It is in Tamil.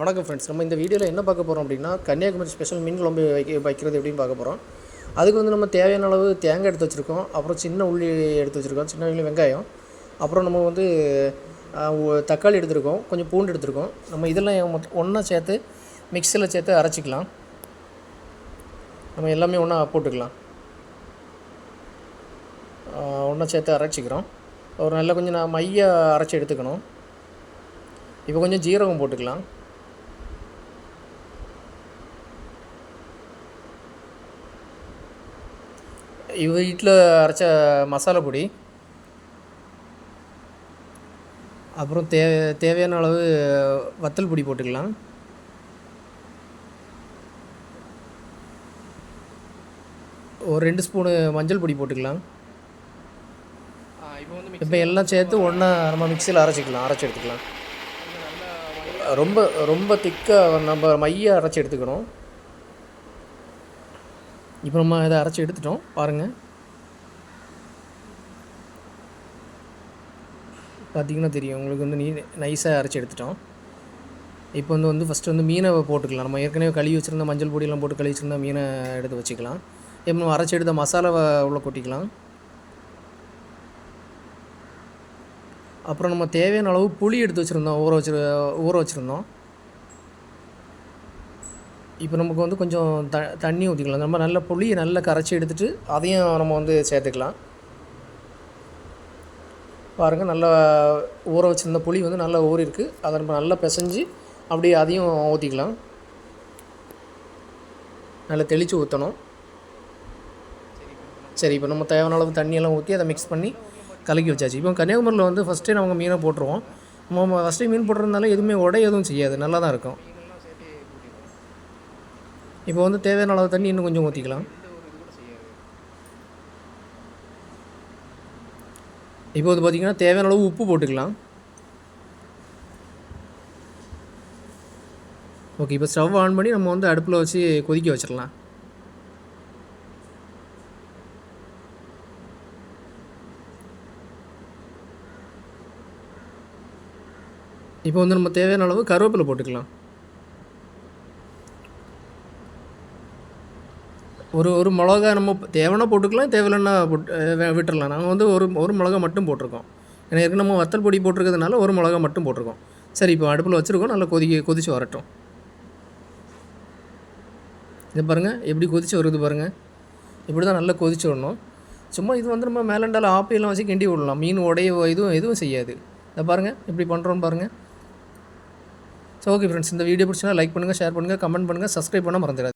வணக்கம் ஃப்ரெண்ட்ஸ் நம்ம இந்த வீடியோவில் என்ன பார்க்க போகிறோம் அப்படின்னா கன்னியாகுமரி ஸ்பெஷல் மீன் குழம்பு வைக்க வைக்கிறது எப்படின்னு பார்க்க போகிறோம் அதுக்கு வந்து நம்ம தேவையான அளவு தேங்காய் எடுத்து வச்சுருக்கோம். அப்புறம் சின்ன உள்ளி எடுத்து வச்சுருக்கோம். சின்ன உள்ளி வெங்காயம். அப்புறம் நம்ம வந்து தக்காளி எடுத்திருக்கோம். கொஞ்சம் பூண்டு எடுத்துருக்கோம். நம்ம இதெல்லாம் ஒன்றா சேர்த்து மிக்சியில் சேர்த்து அரைச்சிக்கலாம். நம்ம எல்லாமே ஒன்றா போட்டுக்கலாம். ஒன்றா சேர்த்து அரைச்சிக்கிறோம். ஒரு நல்லா கொஞ்சம் நான் மைய அரைச்சி எடுத்துக்கணும். இப்போ கொஞ்சம் ஜீரகம் போட்டுக்கலாம். இவ வீட்டில் அரைச்ச மசாலா பொடி அப்புறம் தே தேவையான அளவு வத்தல் பொடி போட்டுக்கலாம். ஒரு ரெண்டு ஸ்பூனு மஞ்சள் பொடி போட்டுக்கலாம். இப்போ வந்து இப்போ எல்லாம் சேர்த்து ஒன்றா நம்ம மிக்சியில் அரைச்சிக்கலாம் அரைச்சி எடுத்துக்கலாம். ரொம்ப ரொம்ப திக்காக நம்ம மைய அரைச்சி எடுத்துக்கணும். இப்போ நம்ம இதை அரைச்சி எடுத்துட்டோம். பாருங்கள் பார்த்தீங்கன்னா தெரியும். உங்களுக்கு வந்து நீ நைஸாக அரைச்சி எடுத்துட்டோம். இப்போ வந்து வந்து ஃபஸ்ட்டு வந்து மீனை போட்டுக்கலாம். நம்ம ஏற்கனவே கழுவி வச்சுருந்த மஞ்சள் பொடியெல்லாம் போட்டு கழுவி வச்சுருந்தா மீனை எடுத்து வச்சுக்கலாம். இப்போ நம்ம அரைச்சி எடுத்த மசாலாவை உள்ளே கொட்டிக்கலாம். அப்புறம் நம்ம தேவையான அளவு புளி எடுத்து வச்சுருந்தோம். ஊற வச்சு ஊற வச்சுருந்தோம். இப்போ நமக்கு வந்து கொஞ்சம் த தண்ணி ஊற்றிக்கலாம் நம்ம நல்ல புளியை நல்லா கரைச்சி எடுத்துகிட்டு அதையும் நம்ம வந்து சேர்த்துக்கலாம். பாருங்கள் நல்லா ஊற வச்சுருந்த புளி வந்து நல்லா ஊறிருக்கு அதை நம்ம நல்லா பிசைஞ்சு அப்படியே அதையும் ஊற்றிக்கலாம் நல்லா தெளித்து ஊற்றணும் சரி இப்போ நம்ம தேவையான அளவு தண்ணியெல்லாம் ஊற்றி அதை மிக்ஸ் பண்ணி கலக்கி வச்சாச்சு. இப்போ கன்னியாகுமரியில் வந்து ஃபஸ்ட்டே நம்ம மீனை போட்டுருவோம். நம்ம ஃபஸ்ட்டே மீன் போட்டுறதுனால எதுவுமே உடைய எதுவும் செய்யாது. நல்லா தான் இருக்கும். இப்போ வந்து தேவையான அளவு தண்ணி இன்னும் கொஞ்சம் ஊற்றிக்கலாம் இப்போ வந்து பார்த்திங்கன்னா தேவையான அளவு உப்பு போட்டுக்கலாம். ஓகே இப்போ ஸ்டவ் ஆன் பண்ணி நம்ம வந்து அடுப்பில் வச்சு கொதிக்க வச்சிடலாம். இப்போ வந்து நம்ம தேவையான அளவு கருவேப்பிலை போட்டுக்கலாம். ஒரு ஒரு மிளகா நம்ம தேவைன்னா போட்டுக்கலாம் தேவையில்லைன்னா போட்டு விட்டுடலாம் விட்டுறலாம். நாங்கள் வந்து ஒரு ஒரு மிளகா மட்டும் போட்டிருக்கோம். ஏன்னா ஏற்கனவே நம்ம வத்தல் பொடி போட்டிருக்கிறதுனால ஒரு மிளகா மட்டும் போட்டிருக்கோம். சரி இப்போ அடுப்பில் வச்சுருக்கோம். நல்லா கொதிக்க கொதிச்சு வரட்டும். இது பாருங்கள் எப்படி கொதிச்சு வருது பாருங்கள் இப்படி தான் நல்லா கொதிச்சு விடணும் சும்மா இது வந்து நம்ம மேலண்டால் ஆப்பியெல்லாம் வச்சு கிண்டி விடலாம். மீன் உடைய இதுவும் எதுவும் செய்யாது. இதை பாருங்கள் இப்படி பண்ணுறோன்னு பாருங்கள் ஸோ ஓகே ஃப்ரெண்ட்ஸ் இந்த வீடியோ பிடிச்சினா லைக் பண்ணுங்கள் ஷேர் பண்ணுங்கள் கமெண்ட் பண்ணுங்கள் சப்ஸ்கிரைப் பண்ண மறந்துடாது